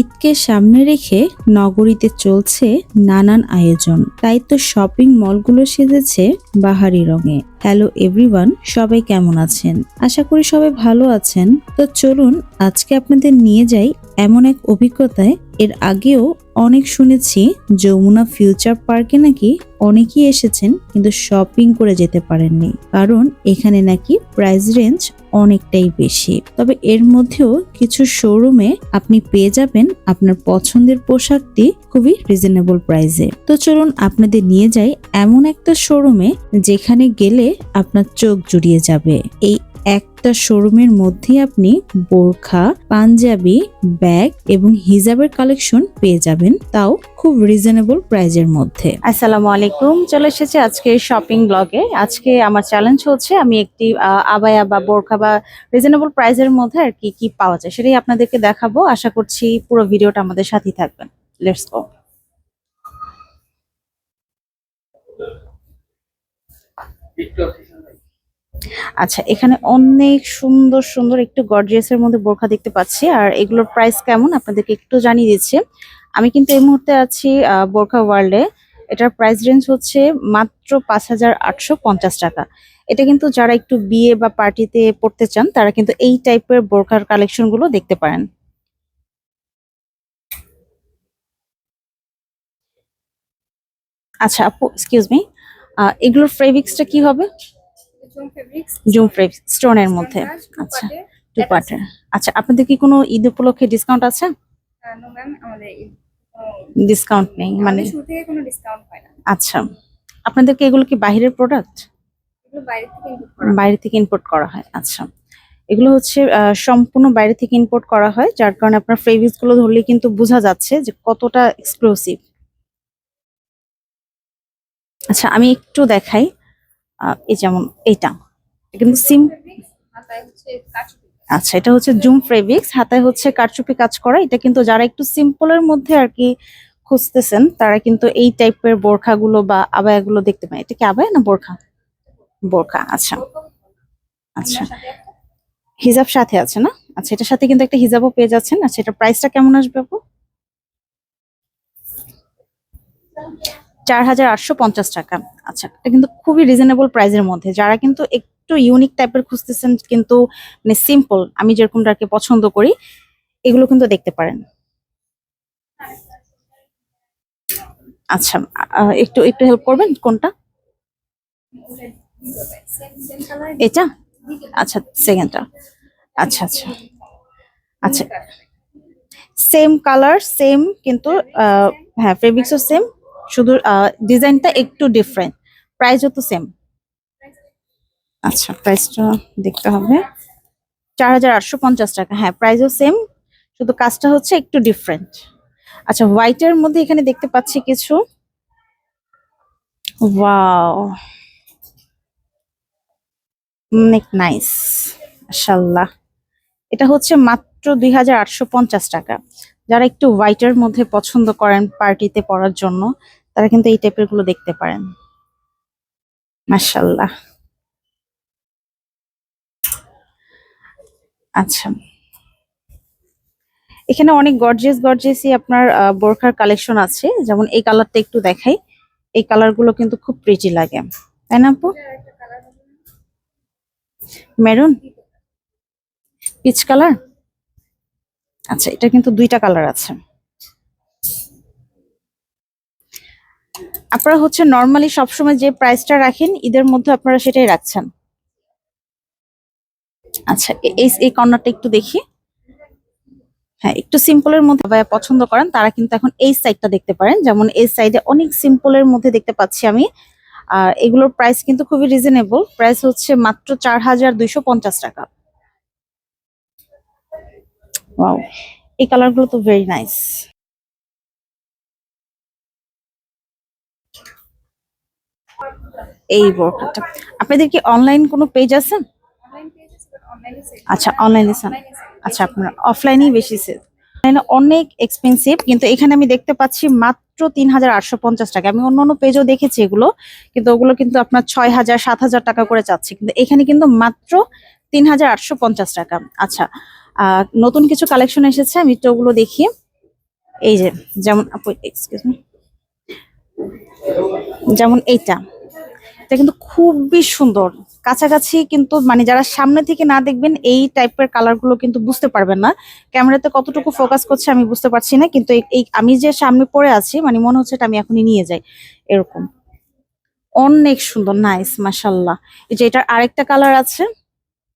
ঈদকে সামনে রেখে নগরীতে চলছে নানান আয়োজন। তাই তো শপিং মলগুলো সেজেছে বাহারি রঙে। হ্যালো এভরিওয়ান, সবাই কেমন আছেন? আশা করি সবাই ভালো আছেন। তো চলুন, আজকে আপনাদের নিয়ে যাই এমন এক অভিজ্ঞতায়। এর আগেও অনেক শুনেছি, যমুনা ফিউচার পার্কে নাকি অনেকেই এসেছেন, কিন্তু শপিং করে যেতে পারেননি। কারণ এখানে নাকি প্রাইস রেঞ্জ অনেকটাই বেশি। তবে এর মধ্যেও কিছু শোরুমে আপনি পেয়ে যাবেন আপনার পছন্দের পোশাকটি খুবই রিজনেবল প্রাইসে তো চলুন, আপনাদের নিয়ে যাই এমন একটা শোরুমে যেখানে গেলে আপনার চোখ জুড়িয়ে যাবে। এই একটা শোরুমের মধ্যে আপনি বোরখা, পাঞ্জাবি, ব্যাগ এবং হিজাবের কালেকশন পেয়ে যাবেন, তাও খুব রিজনেবল প্রাইজের মধ্যে। আসসালামু আলাইকুম, চলে এসেছে আজকে শপিং ব্লগে আজকে আমার চ্যালেঞ্জ হচ্ছে আমি একটি আবায়া বা বোরখা বা রিজনেবল প্রাইসের মধ্যে আর কি কি পাওয়া যায় সেটাই আপনাদেরকে দেখাবো। আশা করছি পুরো ভিডিওটা আমাদের সাথেই থাকবেন। লেটস গো আচ্ছা এখানে অনেক সুন্দর সুন্দর একটু গর্জিয়াসের মধ্যে বোরখা দেখতে পাচ্ছি, আর এগুলোর প্রাইস কেমন আপনাদেরকে একটু জানিয়ে দিচ্ছি। আমি কিন্তু এই মুহূর্তে আছি বোরখা ওয়ার্ল্ডে এটার প্রাইস রেঞ্জ হচ্ছে মাত্র পাঁচ হাজার আটশো পঞ্চাশ টাকা। এটা কিন্তু যারা একটু বিয়ে বা পার্টিতে পড়তে চান, তারা কিন্তু এই টাইপের বোরখার কালেকশনগুলো দেখতে পারেন। আচ্ছা আপু এক্সকিউজ মি এগুলোর ফেব্রিক্সটা কি হবে? জুম ফেব্রিক্স স্টোনের মধ্যে। আচ্ছা টু পার্টের আচ্ছা আপনাদের কি কোনো ঈদ উপলক্ষে ডিসকাউন্ট আছে? নো ম্যাম আমাদের ডিসকাউন্ট নেই মানে আচ্ছা আপনাদেরকে এগুলো কি বাইরের প্রোডাক্ট এগুলো বাইরে থেকে ইনপুট করা বাইরে থেকে ইম্পোর্ট করা হয় আচ্ছা। এগুলো হচ্ছে সম্পূর্ণ বাইরে থেকে ইম্পোর্ট করা হয় যার কারণে আপনার ফ্রেভিসগুলো ধরলে কিন্তু বোঝা যাচ্ছে যে কতটা এক্সক্লুসিভ আচ্ছা আমি একটু দেখাই। এই যেমন এইটা। কিন্তু সিম আচ্ছা এটা হচ্ছে জুম ফেব্রিক্স হাতায় হচ্ছে কারচুপি কাজ করা। এটা কিন্তু যারা একটু সিম্পলের মধ্যে আর কি খুঁজতেছেন, তারা কিন্তু এই টাইপের বোরখাগুলো বা আবায়াগুলো দেখতে পায়। এটা কি আবায়া না বোরখা? বোরখা আচ্ছা। আচ্ছা। হিজাব সাথে আছে না? আচ্ছা এটার সাথে কিন্তু একটা হিজাবও পেয়ে যাচ্ছেন। আচ্ছা এটা প্রাইসটা কেমন আসবে আপু? চার হাজার আটশো পঞ্চাশ টাকা। আচ্ছা এটা কিন্তু খুবই রিজনেবল প্রাইসের মধ্যে। যারা কিন্তু একটু ইউনিক টাইপের খুঁজতেছেন, কিন্তু মানে সিম্পল আমি যেরকমটাকে পছন্দ করি, এগুলো কিন্তু দেখতে পারেন। আচ্ছা একটু একটু হেল্প করবেন? কোনটা? এটা? আচ্ছা সেকেন্ডটা আচ্ছা আচ্ছা। আচ্ছা সেম কালার সেম কিন্তু হ্যাঁ ফেব্রিক্সও সেম শুধু ডিজাইনটা একটু ডিফারেন্ট প্রাইসও তো সেম আচ্ছা প্রাইসটা দেখতে হবে। চার হাজার আটশো পঞ্চাশ টাকা। হ্যাঁ প্রাইসও সেম শুধু কাজটা হচ্ছে একটু ডিফারেন্ট আচ্ছা হোয়াইটের মধ্যে এখানে দেখতে পাচ্ছি কিছু। নাইস মাশাল্লাহ এটা হচ্ছে মাত্র দুই হাজার আটশো পঞ্চাশ টাকা। যারা একটু হোয়াইটের মধ্যে পছন্দ করেন পার্টিতে পরার জন্য তারা কিন্তু এই টাইপেরগুলো দেখতে পারেন। মাশাল্লাহ আচ্ছা। এখানে অনেক গর্জিয়াস গর্জিয়াসই আপনার বোরখার কালেকশন আছে। যেমন এই কালারটা একটু দেখাই। এই কালারগুলো কিন্তু খুব প্রিটি লাগে। তাই না আপু? মেরুন পিচ কালার আচ্ছা এটা কিন্তু দুইটা কালার আছে। আপনারা হচ্ছে নর্মালি সবসময় যে প্রাইসটা রাখেন, ঈদের মধ্যে আপনারা সেটাই রাখছেন। আচ্ছা এই এই কর্নারটা একটু দেখি। হ্যাঁ একটু সিম্পলের মধ্যে পছন্দ করেন, তারা কিন্তু এখন এই সাইডটা দেখতে পারেন। যেমন এই সাইডে অনেক সিম্পলের মধ্যে দেখতে পাচ্ছি আমি। আর এগুলোর প্রাইস কিন্তু খুবই রিজনেবল প্রাইস হচ্ছে মাত্র চার হাজার দুইশো পঞ্চাশ টাকা। এই কালারগুলো তো ভেরি নাইস এই বোরখাটা আপনাদের কি অনলাইন কোনো পেজ আছে? আচ্ছা অনলাইনে আচ্ছা আপনার অফলাইনেই বেশি সেল অনলাইনে অনেক এক্সপেন্সিভ কিন্তু এখানে আমি দেখতে পাচ্ছি মাত্র তিন হাজার আটশো পঞ্চাশ টাকা। আমি অন্য অন্য পেজও দেখেছি এগুলো, কিন্তু ওগুলো কিন্তু আপনার ছয় হাজার, সাত হাজার টাকা করে চাচ্ছি। কিন্তু এখানে কিন্তু মাত্র তিন হাজার আটশো পঞ্চাশ টাকা। আচ্ছা নতুন কিছু কালেকশন এসেছে, আমি একটু ওগুলো দেখি। এই যে, যেমন এক্সকিউজ যেমন এইটা। এটা কিন্তু খুবই সুন্দর। কাছাকাছি কিন্তু মানে যারা সামনে থেকে না দেখবেন, এই টাইপের কালারগুলো কিন্তু বুঝতে পারবেন না। ক্যামেরাতে কতটুকু ফোকাস করছে আমি বুঝতে পারছি না, কিন্তু এই- আমি যে সামনে পড়ে আছি মানে মনে হচ্ছে এটা আমি এখনই নিয়ে যাই, এরকম। অনেক সুন্দর নাইস মাসাল্লাহ এই যে এটার আরেকটা কালার আছে।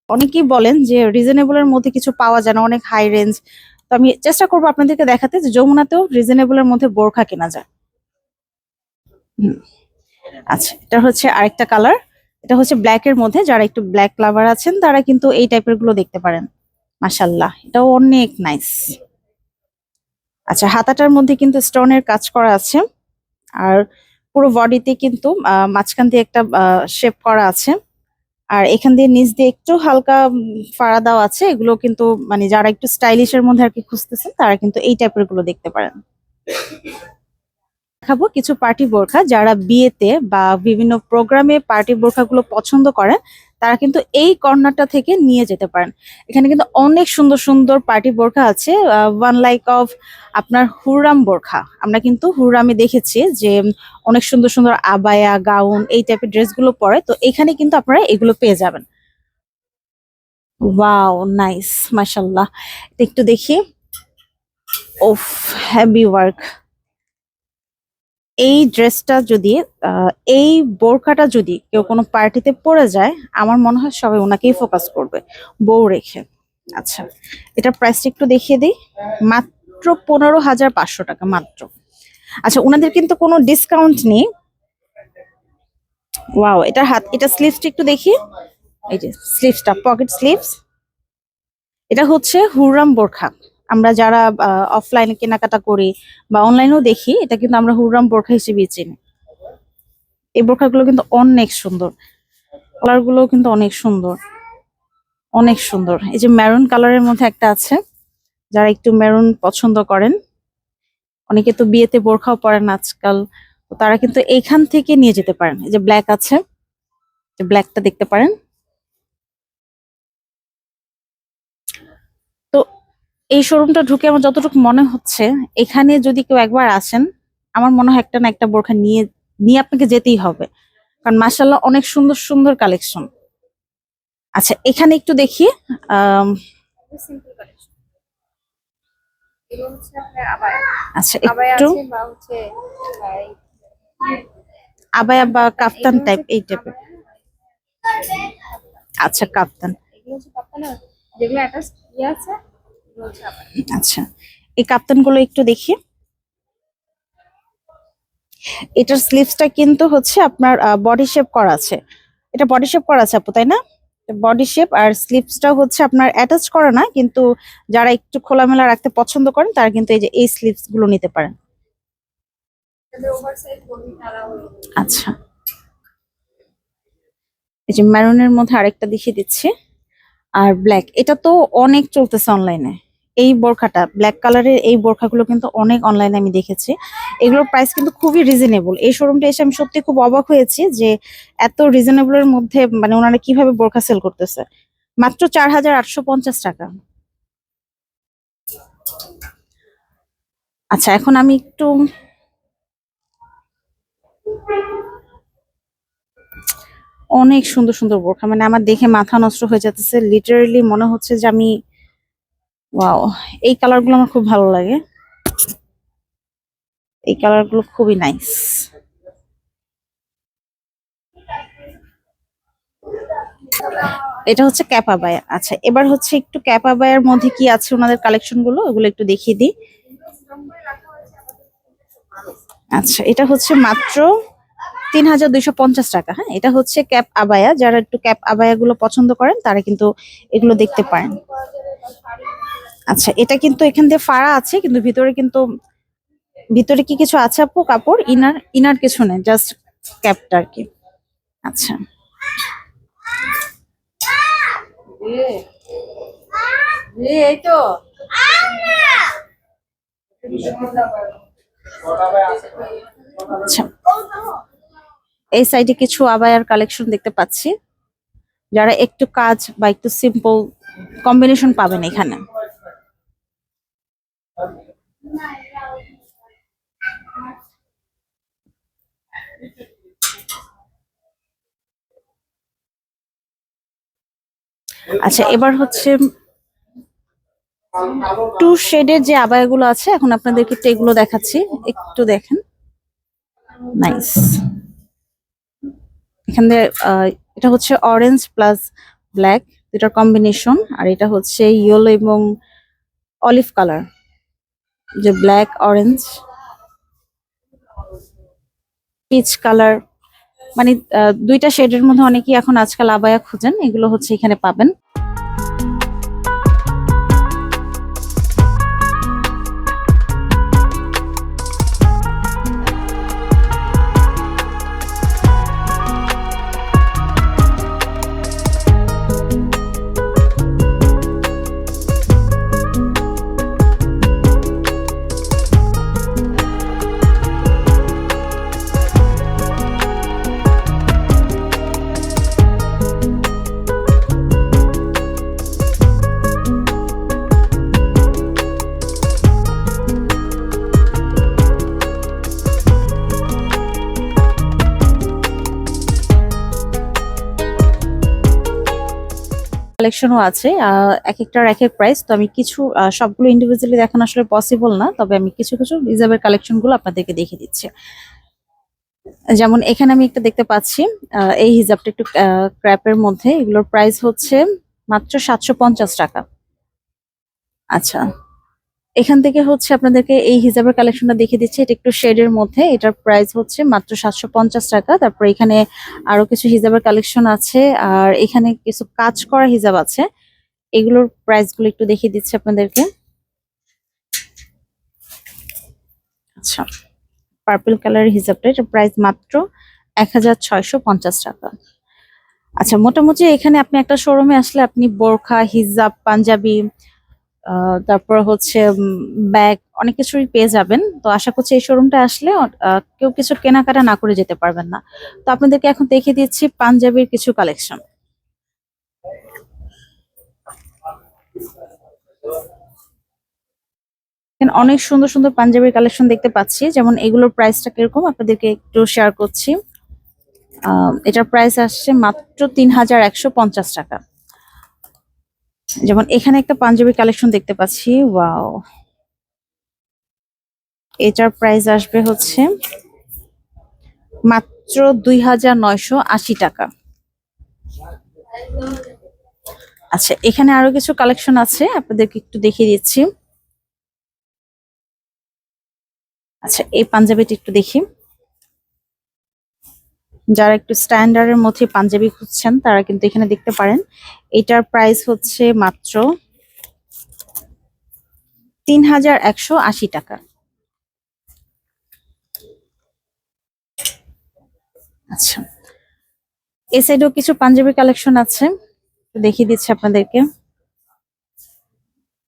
অনেকেই বলেন যে রিজনেবল এর মধ্যে কিছু পাওয়া যায় না, অনেক হাই রেঞ্জ তো আমি চেষ্টা করব আপনাদেরকে দেখাতে যে যমুনাতেও রিজনেবল এর মধ্যে বোরখা কেনা যায়। হুম। আচ্ছা এটা হচ্ছে আরেকটা কালার এটা হচ্ছে ব্ল্যাক এর মধ্যে। যারা একটু ব্ল্যাক লাভার আছেন, তারা কিন্তু এই টাইপেরগুলো দেখতে পারেন। মাসাল্লাহ এটাও অনেক নাইস আচ্ছা হাতাটার মধ্যে কিন্তু স্টোনের কাজ করা আছে। আর পুরো বডিতে কিন্তু মাঝখান দিয়ে একটা শেপ করা আছে। আর এখান দিয়ে নিচ দিয়ে একটু হালকা ফাড়া দেওয়া আছে। এগুলো কিন্তু মানে যারা একটু স্টাইলিশের মধ্যে আর কি খুঁজতেছেন, তারা কিন্তু এই টাইপেরগুলো দেখতে পারেন। দেখাবো কিছু পার্টি বোরখা যারা বিয়েতে বা বিভিন্ন প্রোগ্রামে পার্টি বোরখাগুলো পছন্দ করেন, তারা কিন্তু এই কর্নারটা থেকে নিয়ে যেতে পারেন। এখানে কিন্তু অনেক সুন্দর সুন্দর পার্টি বোরখা আছে ওয়ান লাইক অফ আপনার হুররাম বোরখা। আমরা কিন্তু হুররামে দেখেছি যে অনেক সুন্দর সুন্দর আবায়া, গাউন এই টাইপের ড্রেসগুলো পরে, তো এখানে কিন্তু আপনারা এগুলো পেয়ে যাবেন। ওয়াও নাইস মাশাল্লাহ এটা একটু দেখি। ওফ হ্যাভি ওয়ার্ক এই ড্রেসটা যদি এই বোরখাটা যদি কেউ কোনো পার্টিতে পরে যায়, আমার মনে হয় সবাই ওনাকেই ফোকাস করবে, বউ রেখে। আচ্ছা এটা প্রাইসটা একটু দেখিয়ে দিই। মাত্র পনেরো হাজার পাঁচশো টাকা, মাত্র। আচ্ছা ওনাদের কিন্তু কোনো ডিসকাউন্ট নেই। ওয়াও এটা হাত, এটা স্লিভসটা একটু দেখি। এই যে স্লিভসটা পকেট স্লিভস এটা হচ্ছে হুররাম বোরখা। আমরা যারা অফলাইনে কেনাকাটা করি বা অনলাইনেও দেখি, এটা কিন্তু আমরা হুররাম বোরখা হিসেবেই চিনি। এই বোরখাগুলো কিন্তু অনেক সুন্দর। কালারগুলো কিন্তু অনেক সুন্দর। অনেক সুন্দর। এই যে মেরুন কালারের মধ্যে একটা আছে, যারা একটু মেরুন পছন্দ করেন। অনেকে তো বিয়েতে বোরখাও পরেন আজকাল তারা কিন্তু এইখান থেকে নিয়ে যেতে পারেন। এই যে ব্ল্যাক আছে ব্ল্যাকটা দেখতে পারেন তো এই শোরুমটা ঢুকে আমার যতটুকু মনে হচ্ছে এখানে যদি কেউ একবার আসেন আমার মনে হয় একটা না একটা বোরখা নিয়ে নিয়ে আপনাকে যেতেই হবে। কারণ মাসাল্লাহ অনেক সুন্দর সুন্দর কালেকশন আচ্ছা এখানে একটু দেখি আচ্ছা একটু আবায়া বা কাফতান টাইপ এই টাইপের আচ্ছা কাফতান। কাপ্তানা যেগুলো আছে আচ্ছা এই কাপ্তানগুলো একটু দেখি। এটার স্লিভসটা কিন্তু হচ্ছে আপনার বডি শেপ করা আছে। এটা বডি শেপ করা আছে আপু তাই না? বডি শেপ আর স্লিভসটা হচ্ছে আপনার অ্যাটাচ করা না কিন্তু যারা একটু খোলামেলা রাখতে পছন্দ করেন তারা কিন্তু এই যে এই স্লিভসগুলো নিতে পারেন। আচ্ছা। এই যে ম্যারুনের মধ্যে আরেকটা দেখিয়ে দিচ্ছি। আর ব্ল্যাক এটা তো অনেক চলতেছে অনলাইনে এই বোরখাটা ব্ল্যাক কালারের এই বোরখাগুলো কিন্তু অনেক অনলাইনে আমি দেখেছি। এগুলোর প্রাইস কিন্তু খুবই রিজনেবল এই শোরুমটা এসে আমি সত্যি খুব অবাক হয়েছি যে এত রিজনেবলের মধ্যে মানে ওনারা কীভাবে বোরখা সেল করতেছে। মাত্র চার হাজার আটশো পঞ্চাশ টাকা। আচ্ছা এখন আমি একটু অনেক সুন্দর সুন্দর বোরখা। মানে আমার দেখে মাথা নষ্ট হয়ে যাচ্ছে লিটারেলি মনে হচ্ছে যে আমি ওয়াও এই কালারগুলো আমার খুব ভালো লাগে। এই কালারগুলো খুবই নাইস এটা হচ্ছে ক্যাপা বায়া আচ্ছা এবার হচ্ছে একটু ক্যাপা বায়ার মধ্যে কি আছে ওনাদের কালেকশনগুলো ওগুলো একটু দেখিয়ে দিই। আচ্ছা এটা হচ্ছে মাত্র তিন হাজার দুইশো পঞ্চাশ টাকা। হ্যাঁ এটা হচ্ছে ক্যাপ আবায়া। যারা একটু ক্যাপ আবায়া গুলো পছন্দ করেন, তারা কিন্তু এগুলো দেখতে পারেন। আচ্ছা এটা কিন্তু এখান দিয়ে ফাড়া আছে, কিন্তু ভিতরে কিন্তু, ভিতরে কি কিছু আছে আপু? কাপড়? ইনার ইনার কিছু নেই, জাস্ট ক্যাপটা আর কি। আচ্ছা। আচ্ছা। এই সাইডে কিছু আবায়ার কালেকশন দেখতে পাচ্ছি। যারা একটু কাজ বা একটু সিম্পল কম্বিনেশন পাবেন এখানে। আচ্ছা এবার হচ্ছে টু শেডের যে আবায়াগুলো আছে, এখন আপনাদেরকে একটু এগুলো দেখাচ্ছি। একটু দেখেন। নাইস। এখানে আহ, এটা হচ্ছে অরেঞ্জ প্লাস ব্ল্যাক দুটার কম্বিনেশন আর এটা হচ্ছে ইয়েলো এবং অলিভ কালার যে ব্ল্যাক অরেঞ্জ পিচ কালার মানে দুইটা দুইটা শেডের মধ্যে অনেকেই এখন আজকাল আবায়া খুঁজেন এগুলো হচ্ছে এখানে পাবেন। কালেকশনও আছে এক একটার এক এক প্রাইস তো আমি কিছু সবগুলো ইন্ডিভিজুয়ালি দেখানো আসলে পসিবল না, তবে আমি কিছু কিছু রিজার্ভের কালেকশনগুলো আপনাদেরকে দেখে দিচ্ছি। যেমন এখানে আমি একটা দেখতে পাচ্ছি এই হিজাবটা একটু ক্র্যাপের মধ্যে। এগুলোর প্রাইস হচ্ছে মাত্র সাতশো পঞ্চাশ টাকা। আচ্ছা। এখান থেকে হচ্ছে আপনাদেরকে এই হিজাবের কালেকশনটা দেখিয়ে দিচ্ছি। এটা একটু শেডের মধ্যে। এটার প্রাইস হচ্ছে মাত্র সাতশো পঞ্চাশ টাকা। তারপর এখানে আরও কিছু হিজাবের কালেকশন আছে। আর এখানে কিছু কাজ করা হিজাব আছে। এগুলোর প্রাইসগুলো একটু দেখিয়ে দিচ্ছি আপনাদেরকে। আচ্ছা পার্পল কালার হিজাবটা, এটার প্রাইস মাত্র এক হাজার ছয়শো পঞ্চাশ টাকা। আচ্ছা মোটামুটি এখানে আপনি একটা শোরুমে আসলে আপনি বোরখা, হিজাব, পাঞ্জাবি তারপর হচ্ছে ব্যাগ অনেক কিছুই পেয়ে যাবেন। তো আশা করছি এই শোরুমটা আসলে কেউ কিছু কেনাকাটা না করে যেতে পারবেন না। তো আপনাদেরকে এখন দেখিয়ে দিচ্ছি পাঞ্জাবির কিছু কালেকশন অনেক সুন্দর সুন্দর পাঞ্জাবির কালেকশন দেখতে পাচ্ছি। যেমন এগুলোর প্রাইসটা কীরকম, আপনাদেরকে একটু শেয়ার করছি। এটার প্রাইস আসছে মাত্র তিন হাজার একশো পঞ্চাশ টাকা। যেমন এখানে একটা পাঞ্জাবি কালেকশন দেখতে পাচ্ছি, ওয়াও। এটার প্রাইস আসবে হচ্ছে মাত্র দুই হাজার নয়শো আশি টাকা। আচ্ছা এখানে আরও কিছু কালেকশন আছে, আপনাদেরকে একটু দেখিয়ে দিচ্ছি। আচ্ছা এই পাঞ্জাবিটা একটু দেখি। যারা একটু স্ট্যান্ডার্ডের মধ্যে পাঞ্জাবি খুঁজছেন, তারা কিন্তু এখানে দেখতে পারেন। এটার প্রাইস হচ্ছে মাত্র তিন হাজার একশো আশি টাকা। আচ্ছা। এই সাইডেও কিছু পাঞ্জাবি কালেকশন আছে। দেখিয়ে দিচ্ছি আপনাদেরকে।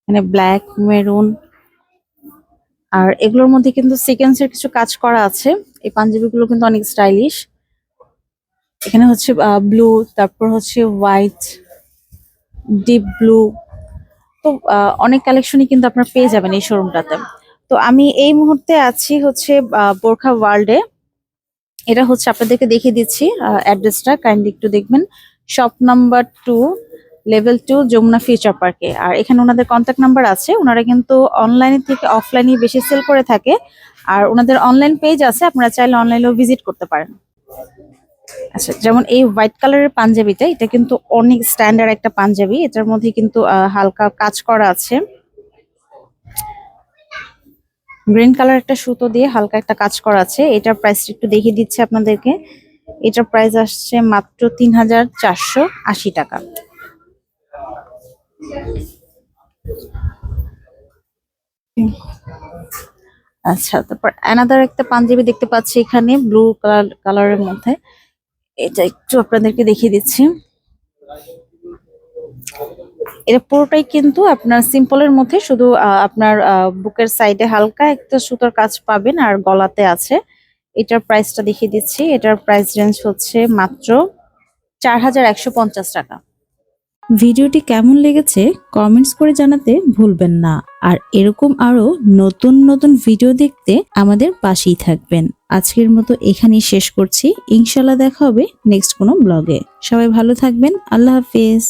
মানে ব্ল্যাক মেরুন আর এগুলোর মধ্যে কিন্তু সিকোয়েন্সের কিছু কাজ করা আছে। এই পাঞ্জাবিগুলো কিন্তু অনেক স্টাইলিশ এখানে হচ্ছে ব্লু তারপর হচ্ছে হোয়াইট ডিপ ব্লু তো অনেক কালেকশনই কিন্তু আপনারা পেয়ে যাবেন এই শোরুমটাতে তো আমি এই মুহূর্তে আছি হচ্ছে বোরখা ওয়ার্ল্ডে এটা হচ্ছে আপনাদেরকে দেখিয়ে দিচ্ছি অ্যাড্রেসটা কাইন্ডলি একটু দেখবেন। Shop number two level two Jamuna future পার্কে আর এখানে ওনাদের কন্ট্যাক্ট নাম্বার আছে। ওনারা কিন্তু অনলাইনে থেকে অফলাইনে বেশি সেল করে থাকে। আর ওনাদের অনলাইন পেজ আছে, আপনারা চাইলে অনলাইনেও ভিজিট করতে পারেন। আচ্ছা যেমন এই হোয়াইট কালারের পাঞ্জাবিটা, এটা কিন্তু অনেক স্ট্যান্ডার্ড একটা পাঞ্জাবি। এটার মধ্যে কিন্তু হালকা কাজ করা আছে। গ্রিন কালার একটা সুতো দিয়ে হালকা একটা কাজ করা আছে। এটার প্রাইস একটু দেখিয়ে দিচ্ছে আপনাদেরকে। এটার প্রাইস আসছে মাত্র তিন হাজার চারশো আশি টাকা। আচ্ছা তারপর অ্যানাদার একটা পাঞ্জাবি দেখতে পাচ্ছি এখানে ব্লু কালার কালারের মধ্যে। এটা একটু আপনাদেরকে দেখিয়ে দিচ্ছি। এটা পুরোটাই কিন্তু আপনার সিম্পলের মধ্যে শুধু আপনার বুকের সাইডে হালকা একটা সুতোর কাজ পাবেন আর গলাতে আছে। এটার প্রাইসটা দেখিয়ে দিচ্ছি। এটার প্রাইস রেঞ্জ হচ্ছে মাত্র চার হাজার একশো পঞ্চাশ টাকা। ভিডিওটি কেমন লেগেছে কমেন্টস করে জানাতে ভুলবেন না। আর এরকম আরও নতুন নতুন ভিডিও দেখতে আমাদের পাশেই থাকবেন। আজকের মতো এখানেই শেষ করছি। ইনশাল্লাহ দেখা হবে নেক্সট কোনো ব্লগে সবাই ভালো থাকবেন। আল্লাহ হাফেজ।